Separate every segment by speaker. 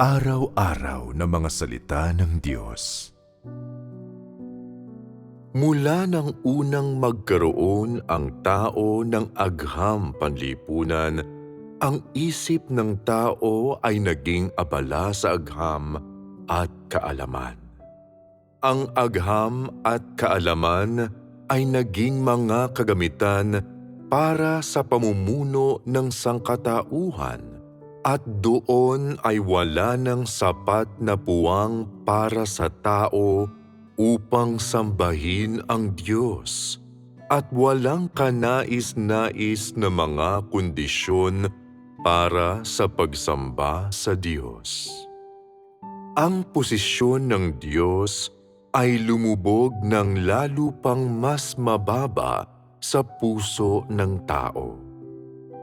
Speaker 1: Araw-araw na mga salita ng Diyos. Mula nang unang magkaroon ang tao ng agham panlipunan, ang isip ng tao ay naging abala sa agham at kaalaman. Ang agham at kaalaman ay naging mga kagamitan para sa pamumuno ng sangkatauhan at doon ay wala ng sapat na puwang para sa tao upang sambahin ang Diyos at walang kanais-nais na mga kondisyon para sa pagsamba sa Diyos. Ang posisyon ng Diyos ay lumubog ng lalo pang mas mababa sa puso ng tao.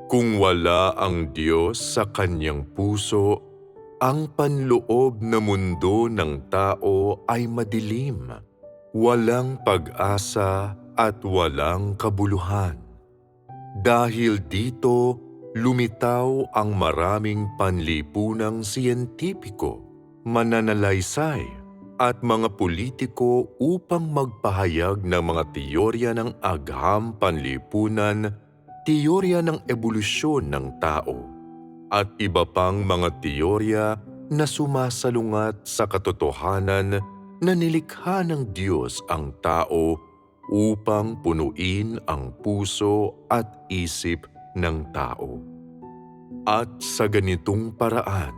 Speaker 1: Kung wala ang Diyos sa kanyang puso, ang panloob na mundo ng tao ay madilim, walang pag-asa at walang kabuluhan. Dahil dito, lumitaw ang maraming panlipunang siyentipiko, mananalaysay, at mga politiko upang magpahayag ng mga teorya ng agham panlipunan teorya ng ebolusyon ng tao at iba pang mga teorya na sumasalungat sa katotohanan na nilikha ng Diyos ang tao upang punuin ang puso at isip ng tao. At sa ganitong paraan,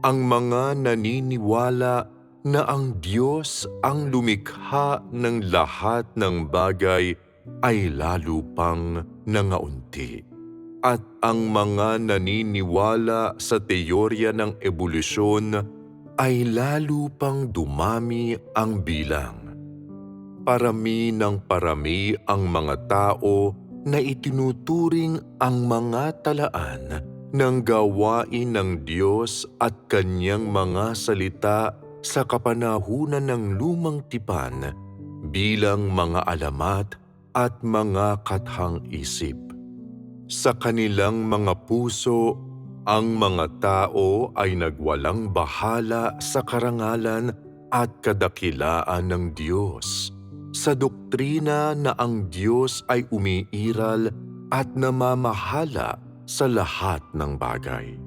Speaker 1: ang mga naniniwala na ang Diyos ang lumikha ng lahat ng bagay ay lalo pang nangaunti. At ang mga naniniwala sa teorya ng ebolusyon ay lalo pang dumami ang bilang. Parami ng parami ang mga tao na itinuturing ang mga talaan ng gawain ng Diyos at kanyang mga salita sa kapanahunan ng lumang tipan bilang mga alamat at mga kathang isip. Sa kanilang mga puso, ang mga tao ay nagwalang bahala sa karangalan at kadakilaan ng Diyos, sa doktrina na ang Diyos ay umiiral at namamahala sa lahat ng bagay.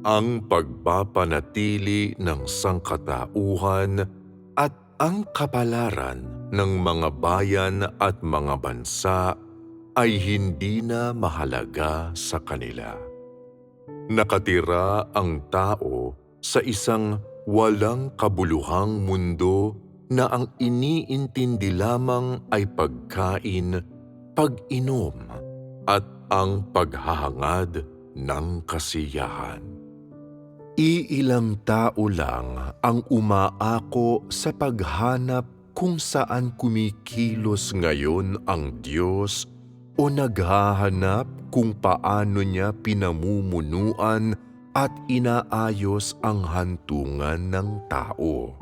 Speaker 1: Ang pagpapanatili ng sangkatauhan at ang kapalaran ng mga bayan at mga bansa ay hindi na mahalaga sa kanila. Nakatira ang tao sa isang walang kabuluhang mundo na ang iniintindi lamang ay pagkain, pag-inom, at ang paghahangad ng kasiyahan. Iilang tao lang ang umaako sa paghanap kung saan kumikilos ngayon ang Diyos o naghahanap kung paano niya pinamumunuan at inaayos ang hantungan ng tao.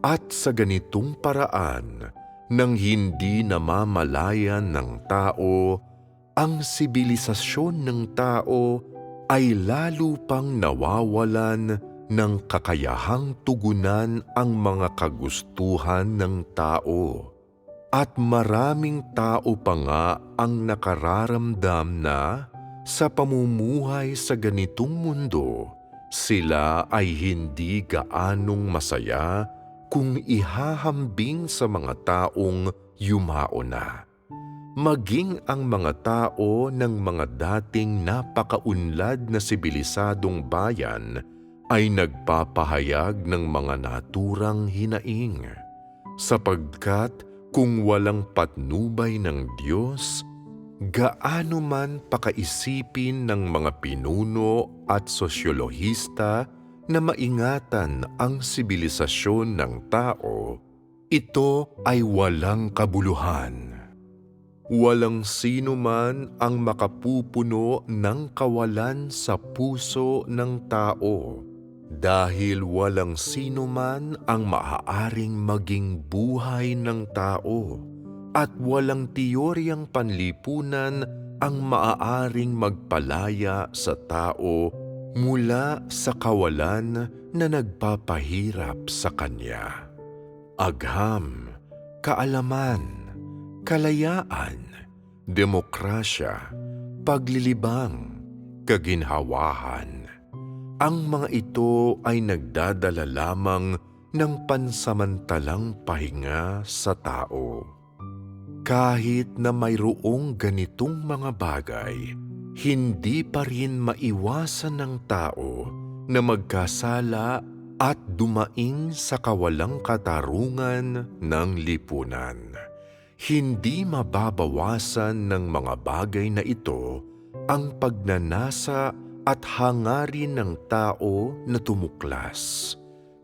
Speaker 1: At sa ganitong paraan, nang hindi namamalayan ng tao, ang sibilisasyon ng tao ay lalo pang nawawalan ng kakayahang tugunan ang mga kagustuhan ng tao. At maraming tao pa nga ang nakararamdam na sa pamumuhay sa ganitong mundo, sila ay hindi gaanong masaya kung ihahambing sa mga taong yumao na. Maging ang mga tao ng mga dating napakaunlad na sibilisadong bayan ay nagpapahayag ng mga naturang hinaing, sapagkat kung walang patnubay ng Diyos, gaano man pakaisipin ng mga pinuno at sosyolohista na maingatan ang sibilisasyon ng tao, ito ay walang kabuluhan. Walang sino man ang makapupuno ng kawalan sa puso ng tao dahil walang sino man ang maaaring maging buhay ng tao at walang teoryang panlipunan ang maaaring magpalaya sa tao mula sa kawalan na nagpapahirap sa kanya. Agham, kaalaman, kalayaan, demokrasya, paglilibang, kaginhawahan. Ang mga ito ay nagdadala lamang ng pansamantalang pahinga sa tao. Kahit na mayroong ganitong mga bagay, hindi pa rin maiwasan ng tao na magkasala at dumaing sa kawalang katarungan ng lipunan. Hindi mababawasan ng mga bagay na ito ang pagnanasa at hangarin ng tao na tumuklas,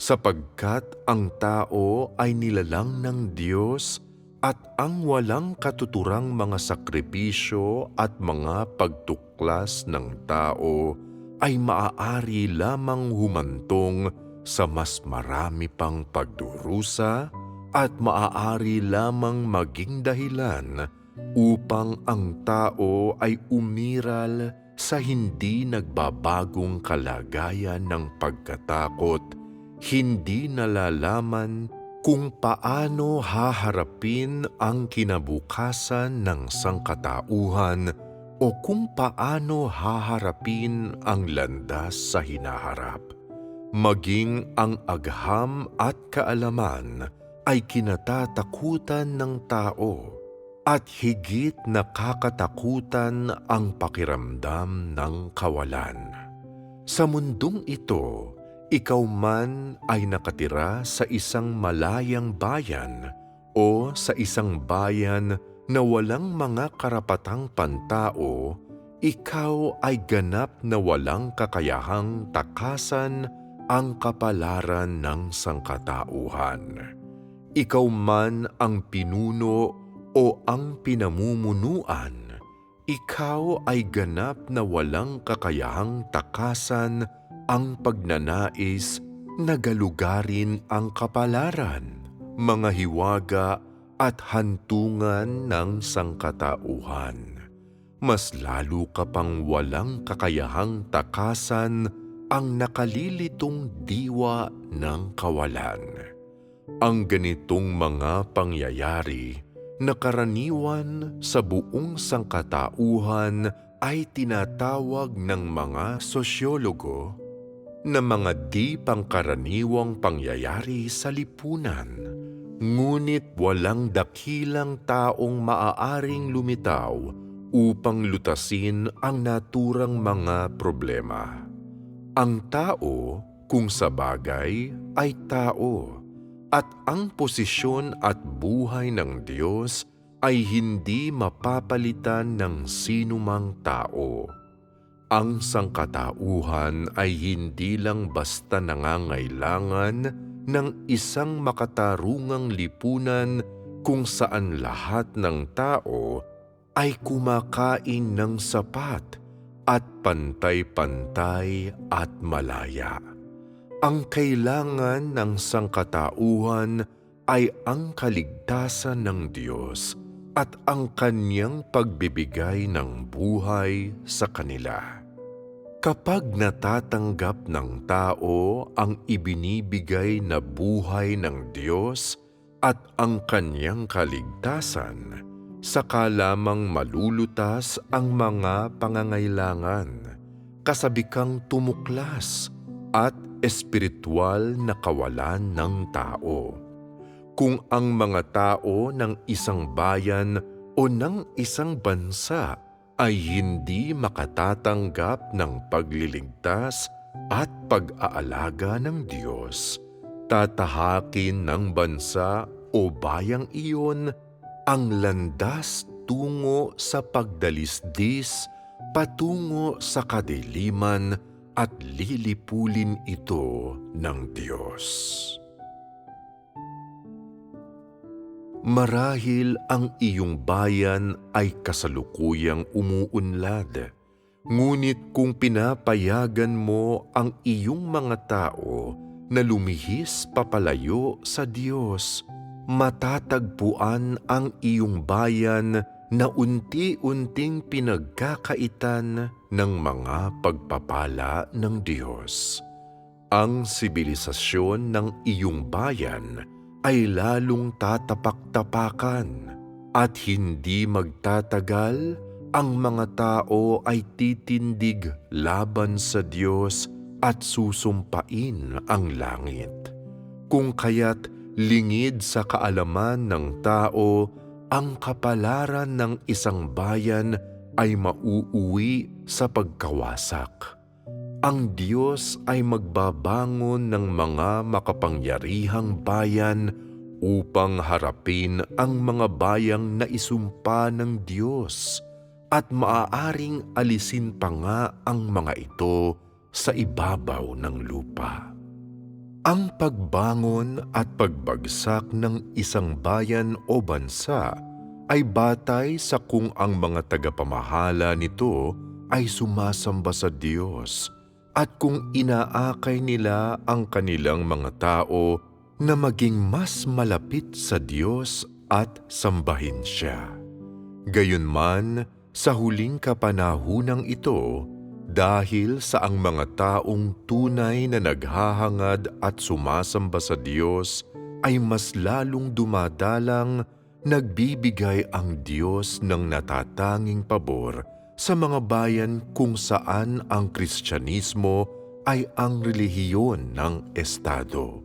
Speaker 1: sapagkat ang tao ay nilalang ng Diyos at ang walang katuturang mga sakripisyo at mga pagtuklas ng tao ay maaari lamang humantong sa mas marami pang pagdurusa at maaari lamang maging dahilan upang ang tao ay umiral sa hindi nagbabagong kalagayan ng pagkatakot, hindi nalalaman kung paano haharapin ang kinabukasan ng sangkatauhan o kung paano haharapin ang landas sa hinaharap. Maging ang agham at kaalaman ay kinatatakutan ng tao at higit nakakatakutan ang pakiramdam ng kawalan. Sa mundong ito, ikaw man ay nakatira sa isang malayang bayan o sa isang bayan na walang mga karapatang pantao, ikaw ay ganap na walang kakayahang takasan ang kapalaran ng sangkatauhan. Ikaw man ang pinuno o ang pinamumunuan, ikaw ay ganap na walang kakayahang takasan ang pagnanais na galugarin ang kapalaran, mga hiwaga at hantungan ng sangkatauhan. Mas lalo ka pang walang kakayahang takasan ang nakalilitong diwa ng kawalan. Ang ganitong mga pangyayari na karaniwan sa buong sangkatauhan ay tinatawag ng mga sosyologo na mga di pangkaraniwang pangyayari sa lipunan. Ngunit walang dakilang taong maaaring lumitaw upang lutasin ang naturang mga problema. Ang tao, kung sa bagay, ay tao at ang posisyon at buhay ng Diyos ay hindi mapapalitan ng sinumang tao. Ang sangkatauhan ay hindi lang basta nangangailangan ng isang makatarungang lipunan kung saan lahat ng tao ay kumakain ng sapat at pantay-pantay at malaya. Ang kailangan ng sangkatauhan ay ang kaligtasan ng Diyos at ang kanyang pagbibigay ng buhay sa kanila. Kapag natatanggap ng tao ang ibinibigay na buhay ng Diyos at ang kanyang kaligtasan, saka lamang malulutas ang mga pangangailangan, kasabikang tumuklas at espiritual na kawalan ng tao. Kung ang mga tao ng isang bayan o ng isang bansa ay hindi makatatanggap ng pagliligtas at pag-aalaga ng Diyos, tatahakin ng bansa o bayang iyon ang landas tungo sa pagdalisdis patungo sa kadiliman at lilipulin ito ng Diyos. Marahil ang iyong bayan ay kasalukuyang umuunlad, ngunit kung pinapayagan mo ang iyong mga tao na lumihis papalayo sa Diyos, matatagpuan ang iyong bayan na unti-unting pinagkakaitan ng mga pagpapala ng Diyos. Ang sibilisasyon ng iyong bayan ay lalong tatapak-tapakan at hindi magtatagal ang mga tao ay titindig laban sa Diyos at susumpain ang langit. Kung kaya't lingid sa kaalaman ng tao, ang kapalaran ng isang bayan ay mauuwi sa pagkawasak. Ang Diyos ay magbabangon ng mga makapangyarihang bayan upang harapin ang mga bayang naisumpa ng Diyos at maaaring alisin pa nga ang mga ito sa ibabaw ng lupa. Ang pagbangon at pagbagsak ng isang bayan o bansa ay batay sa kung ang mga tagapamahala nito ay sumasamba sa Diyos at kung inaakay nila ang kanilang mga tao na maging mas malapit sa Diyos at sambahin siya. Gayunman, sa huling kapanahunang ito, dahil sa ang mga taong tunay na naghahangad at sumasamba sa Diyos ay mas lalong dumadalang, nagbibigay ang Diyos ng natatanging pabor sa mga bayan kung saan ang Kristyanismo ay ang relihiyon ng Estado.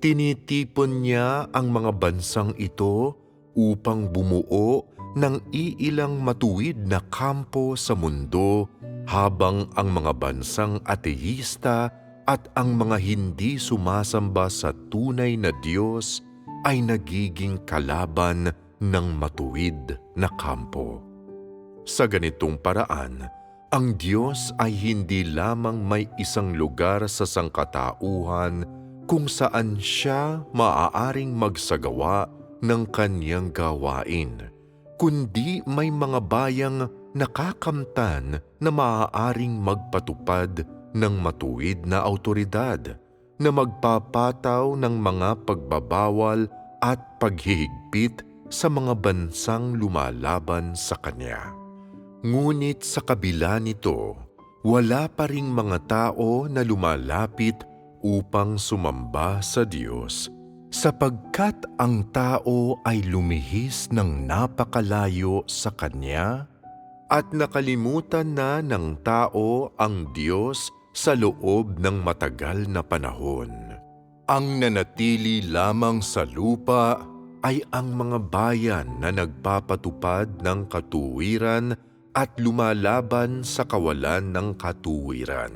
Speaker 1: Tinitipon niya ang mga bansang ito upang bumuo ng iilang matuwid na kampo sa mundo habang ang mga bansang ateista at ang mga hindi sumasamba sa tunay na Diyos ay nagiging kalaban ng matuwid na kampo. Sa ganitong paraan, ang Diyos ay hindi lamang may isang lugar sa sangkatauhan kung saan siya maaaring magsagawa ng kanyang gawain, kundi may mga bayang nakakamtan na maaaring magpatupad ng matuwid na autoridad na magpapataw ng mga pagbabawal at paghihigpit sa mga bansang lumalaban sa Kanya. Ngunit sa kabila nito, wala pa ring mga tao na lumalapit upang sumamba sa Diyos sapagkat ang tao ay lumihis ng napakalayo sa Kanya at nakalimutan na ng tao ang Diyos sa loob ng matagal na panahon. Ang nanatili lamang sa lupa ay ang mga bayan na nagpapatupad ng katuwiran at lumalaban sa kawalan ng katuwiran.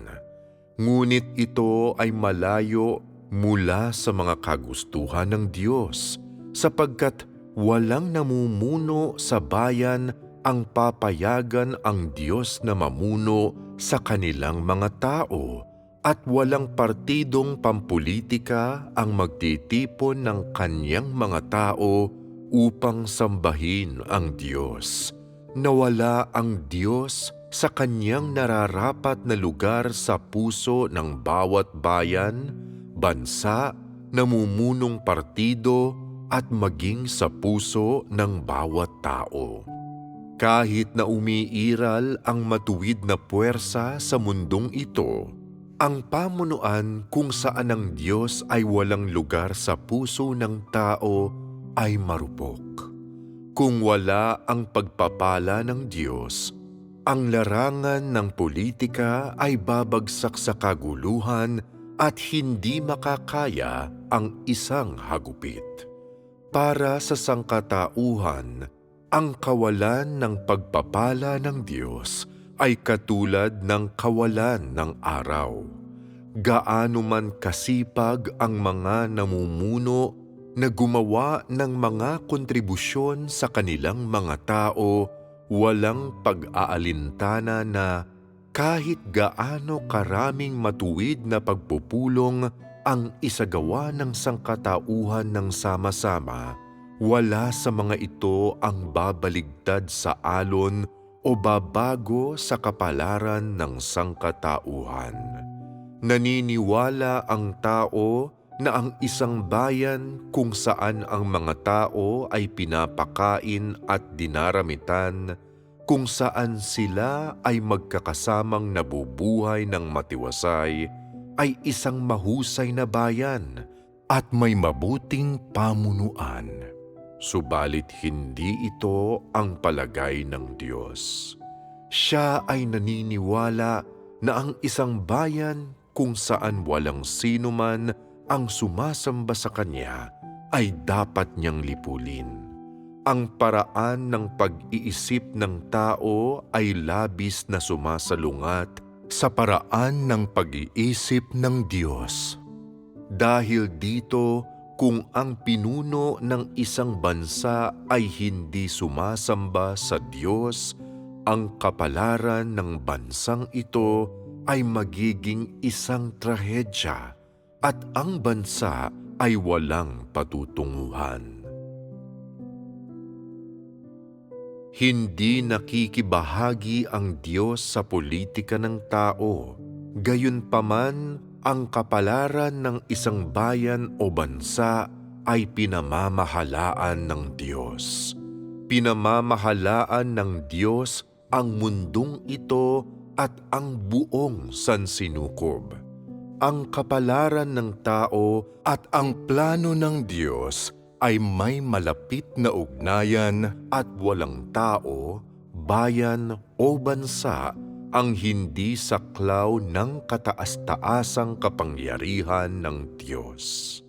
Speaker 1: Ngunit ito ay malayo mula sa mga kagustuhan ng Diyos sapagkat walang namumuno sa bayan ang papayagan ang Diyos na mamuno sa kanilang mga tao at walang partidong pampolitika ang magtitipon ng kanyang mga tao upang sambahin ang Diyos. Nawala ang Diyos sa kanyang nararapat na lugar sa puso ng bawat bayan, bansa, namumunong partido at maging sa puso ng bawat tao. Kahit na umiiral ang matuwid na puwersa sa mundong ito, ang pamunuan kung saan ang Diyos ay walang lugar sa puso ng tao ay marupok. Kung wala ang pagpapala ng Diyos, ang larangan ng politika ay babagsak sa kaguluhan at hindi makakaya ang isang hagupit. Para sa sangkatauhan, ang kawalan ng pagpapala ng Diyos ay katulad ng kawalan ng araw. Gaano man kasipag ang mga namumuno na gumawa ng mga kontribusyon sa kanilang mga tao, walang pag-aalintana na kahit gaano karaming matuwid na pagpupulong ang isagawa ng sangkatauhan ng sama-sama, wala sa mga ito ang babaligtad sa alon o babago sa kapalaran ng sangkatauhan. Naniniwala ang tao na ang isang bayan kung saan ang mga tao ay pinapakain at dinaramitan, kung saan sila ay magkakasamang nabubuhay ng matiwasay, ay isang mahusay na bayan at may mabuting pamunuan. Subalit hindi ito ang palagay ng Diyos. Siya ay naniniwala na ang isang bayan kung saan walang sino man ang sumasamba sa Kanya ay dapat niyang lipulin. Ang paraan ng pag-iisip ng tao ay labis na sumasalungat sa paraan ng pag-iisip ng Diyos. Dahil dito, kung ang pinuno ng isang bansa ay hindi sumasamba sa Diyos, ang kapalaran ng bansang ito ay magiging isang trahedya at ang bansa ay walang patutunguhan. Hindi nakikibahagi ang Diyos sa politika ng tao, gayunpaman ang kapalaran ng isang bayan o bansa ay pinamamahalaan ng Diyos. Pinamamahalaan ng Diyos ang mundong ito at ang buong sansinukob. Ang kapalaran ng tao at ang plano ng Diyos ay may malapit na ugnayan at walang tao, bayan o bansa ang hindi saklaw ng kataas-taasang kapangyarihan ng Diyos.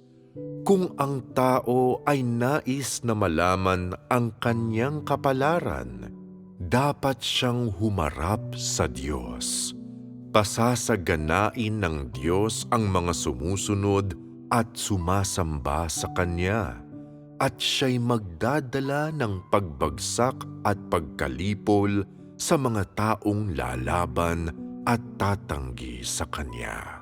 Speaker 1: Kung ang tao ay nais na malaman ang kanyang kapalaran, dapat siyang humarap sa Diyos. Pasasaganain ng Diyos ang mga sumusunod at sumasamba sa Kanya, at siya'y magdadala ng pagbagsak at pagkalipol sa mga taong lalaban at tatanggi sa Kanya.